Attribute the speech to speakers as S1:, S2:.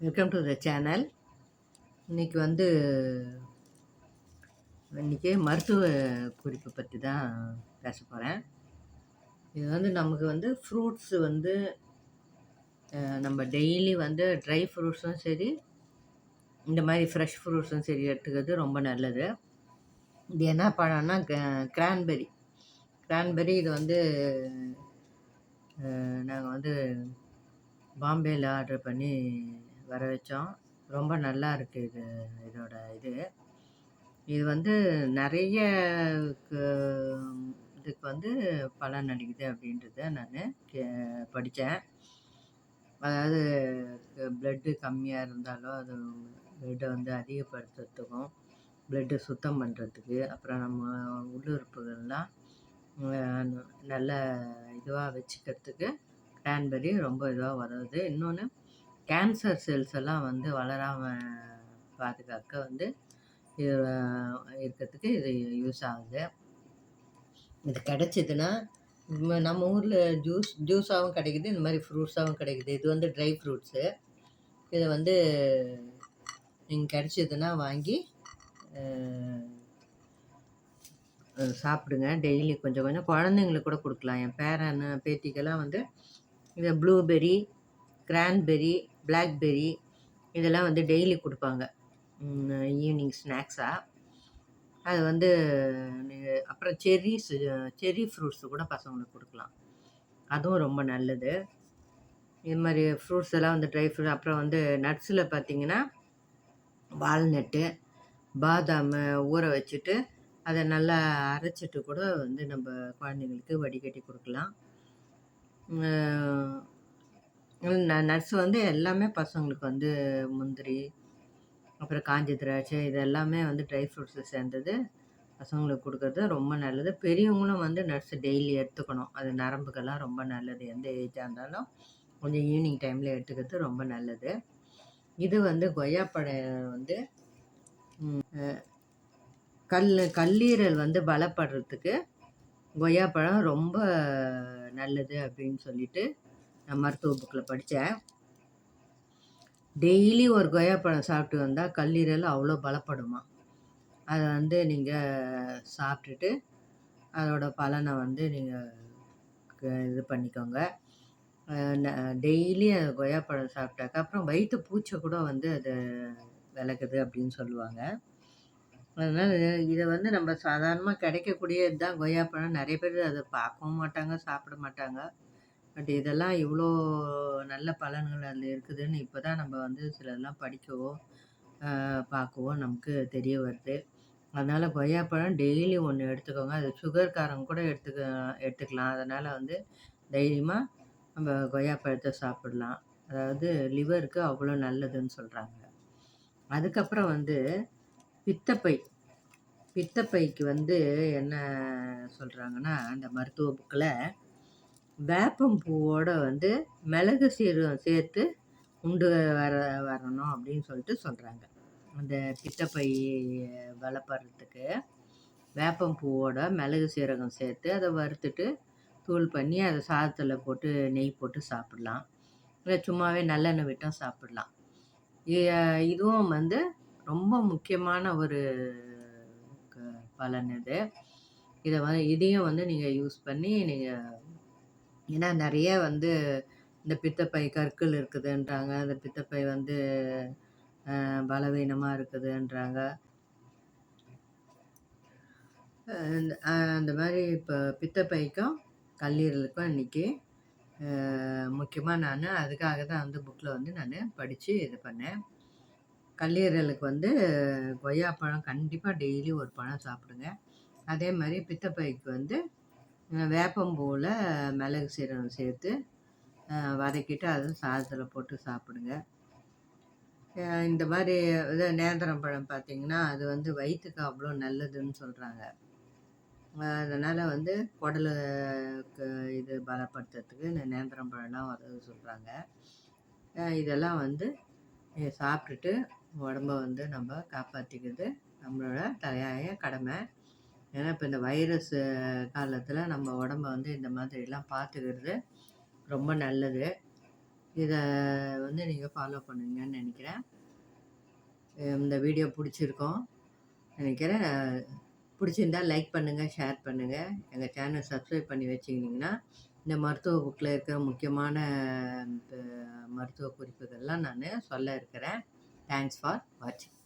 S1: Welcome to the channel இன்றைக்கி வந்து இன்றைக்கி மருத்துவ குறிப்பு பற்றி தான் பேச போகிறேன் இது வந்து நமக்கு வந்து ஃப்ரூட்ஸு வந்து நம்ம டெய்லி வந்து ட்ரை ஃப்ரூட்ஸும் சரி இந்த மாதிரி ஃப்ரெஷ் ஃப்ரூட்ஸும் சரி எடுத்துக்கிறது ரொம்ப நல்லது. இது என்ன பழம்னா கிரான்பெரி கிரான்பெரி இது வந்து நாங்கள் வந்து பாம்பேயில் ஆர்டர் பண்ணி வர வச்சோம். ரொம்ப நல்லா இருக்குது இது இதோட இது. இது வந்து நிறைய இதுக்கு வந்து பலன் அளிக்குது அப்படின்றத நான் கே படித்தேன் அதாவது ப்ளட்டு கம்மியாக இருந்தாலும் அது பிளட்டை வந்து அதிகப்படுத்துறதுக்கும் ப்ளட்டு சுத்தம் பண்ணுறதுக்கு அப்புறம் நம்ம உள்ளுறுப்புகள்லாம் நல்ல இதுவாக வச்சுக்கிறதுக்கு கிரான்பெரி ரொம்ப இதுவாக வருது இன்னொன்று கேன்சர் செல்ஸ் எல்லாம் வந்து வளராமல் பாதுகாக்க வந்து இது இருக்கிறதுக்கு இது யூஸ் ஆகுது. இது கிடச்சிதுன்னா நம்ம ஊரில் ஜூஸ் ஜூஸாகவும் கிடைக்குது இந்த மாதிரி ஃப்ரூட்ஸாகவும் கிடைக்குது. இது வந்து ட்ரை ஃப்ரூட்ஸு இதை வந்து நீங்கள் கிடச்சிதுன்னா வாங்கி சாப்பிடுங்க. டெய்லி கொஞ்சம் கொஞ்சம். குழந்தைங்களுக்கு கூட கொடுக்கலாம். என் பேரன் பேத்திக்கெல்லாம் வந்து இந்த ப்ளூபெர்ரி கிரான்பெரி பிளாக்பெரி இதெல்லாம் வந்து டெய்லி கொடுப்பாங்க. ஈவினிங் ஸ்நாக்ஸாக அது வந்து அப்புறம் செர்ரிஸ் செர்ரி ஃப்ரூட்ஸு கூட பசங்களுக்கு கொடுக்கலாம். அதுவும் ரொம்ப நல்லது. இது மாதிரி ஃப்ரூட்ஸ் எல்லாம் வந்து ட்ரை ஃப்ரூட் அப்புறம் வந்து நட்ஸில் பார்த்திங்கன்னா வால்நட்டு பாதாம் ஊற வச்சுட்டு அதை நல்லா அரைச்சிட்டு கூட வந்து நம்ம குழந்தைங்களுக்கு வடிகட்டி கொடுக்கலாம். நட்ஸ் வந்து எல்லாமே பசங்களுக்கு வந்து முந்திரி அப்புறம் காஞ்ச திராட்சை இது எல்லாமே வந்து ட்ரை ஃப்ரூட்ஸு சேர்ந்தது. பசங்களுக்கு கொடுக்கறது ரொம்ப நல்லது. பெரியவங்களும் வந்து நட்ஸ் டெய்லி எடுத்துக்கணும். அது நரம்புக்கெல்லாம் ரொம்ப நல்லது. எந்த ஏஜாக இருந்தாலும் கொஞ்சம் ஈவினிங் டைமில் எடுத்துக்கிறது ரொம்ப நல்லது. இது வந்து கொய்யாப்பழம் வந்து கல் கல்லீரல் வந்து பலப்படுறதுக்கு கொய்யாப்பழம் ரொம்ப நல்லது அப்படின்னு சொல்லிட்டு நான் மருத்துவ புக்கில் படித்தேன். டெய்லி ஒரு கொய்யாப்பழம் சாப்பிட்டு வந்தால் கல்லீரல் அவ்வளோ பலப்படுமா? அதை வந்து நீங்கள் சாப்பிட்டுட்டு அதோட பலனை வந்து நீங்கள் இது பண்ணிக்கோங்க. டெய்லி அது கொய்யாப்பழம் சாப்பிட்டாக்க அப்புறம் வயிற்று பூச்சை கூட வந்து அது விளக்குது அப்படின்னு சொல்லுவாங்க. அதனால் இதை வந்து நம்ம சாதாரணமாக கிடைக்கக்கூடியது தான் கொய்யாப்பழம். நிறைய பேர் அதை பார்க்கவும் மாட்டாங்க சாப்பிட மாட்டாங்க. பட் இதெல்லாம் இவ்வளோ நல்ல பலன்கள் அதில் இருக்குதுன்னு இப்போ தான் நம்ம வந்து சிலதெல்லாம் படிக்கவோ பார்க்கவோ நமக்கு தெரிய வருது. அதனால் கொய்யாப்பழம் டெய்லி ஒன்று எடுத்துக்கோங்க. அது சுகர்காரங்க கூட எடுத்துக்க எடுத்துக்கலாம். அதனால் வந்து தைரியமாக நம்ம கொய்யாப்பழத்தை சாப்பிடலாம். அதாவது லிவருக்கு அவ்வளோ நல்லதுன்னு சொல்கிறாங்க அதுக்கப்புறம் வந்து பித்தப்பை. பித்தப்பைக்கு வந்து என்ன சொல்கிறாங்கன்னா அந்த மருத்துவ புக்கில் வேப்பம் பூவோட வந்து மிளகு சீரகம் சேர்த்து உண்டு வர வரணும் அப்படின்னு சொல்லிட்டு சொல்கிறாங்க அந்த பித்தப்பை வளர்ப்புறதுக்கு வேப்பம் பூவோட மிளகு சீரகம் சேர்த்து அதை வறுத்துட்டு தூள் பண்ணி அதை சாதத்தில் போட்டு நெய் போட்டு சாப்பிட்லாம். இல்லை சும்மாவே நல்லெண்ணெய் விட்டும் சாப்பிட்லாம். இதுவும் வந்து ரொம்ப முக்கியமான ஒரு பலன் இது. இதை வந்து இதையும் வந்து நீங்கள் யூஸ் பண்ணி நீங்கள் ஏன்னா நிறைய வந்து இந்த பித்தப்பை கற்கள் இருக்குதுன்றாங்க. அந்த பித்தப்பை வந்து பலவீனமாக இருக்குதுன்றாங்க. அந்த மாதிரி இப்போ பித்தப்பைக்கும் கல்லீரலுக்கும் இன்றைக்கி முக்கியமாக நான் அதுக்காக தான் வந்து புக்கில் வந்து நான் படித்து இது பண்ணேன். கல்லீரலுக்கு வந்து கொய்யாப்பழம் கண்டிப்பாக டெய்லி ஒரு பழம் சாப்பிடுங்க. அதே மாதிரி பித்தப்பைக்கு வந்து வேப்பம்பூவில் மிளகு சீரகம் சேர்த்து வதக்கிட்டு அதுவும் சாதத்தில் போட்டு சாப்பிடுங்க. இந்த மாதிரி இது நேந்திரம் பழம் பார்த்திங்கன்னா அது வந்து வயிற்றுக்கு அவ்வளோ நல்லதுன்னு சொல்கிறாங்க அதனால் வந்து குடலுக்கு இது பலப்படுத்துறதுக்கு இந்த நேந்திரம் பழம்லாம் உதவு சொல்கிறாங்க இதெல்லாம் வந்து சாப்பிட்டுட்டு உடம்ப வந்து நம்ம காப்பாற்றிக்கிறது நம்மளோட தலையாய கடமை. ஏன்னா இப்போ இந்த வைரஸ் காலத்தில் நம்ம உடம்ப வந்து இந்த மாதிரிலாம் பார்த்துக்கிறது ரொம்ப நல்லது இதை வந்து நீங்கள் ஃபாலோ பண்ணுங்கன்னு நினைக்கிறேன் இந்த வீடியோ பிடிச்சிருக்கோம் நினைக்கிறேன் பிடிச்சிருந்தா லைக் பண்ணுங்கள் ஷேர் பண்ணுங்கள் எங்கள் சேனல் சப்ஸ்கிரைப் பண்ணி வச்சுக்கினீங்கன்னா, இந்த மருத்துவ புக்கில் இருக்கிற முக்கியமான மருத்துவ குறிப்புகள்லாம் நான் சொல்ல இருக்கிறேன். தேங்க்ஸ் ஃபார் வாட்சிங்.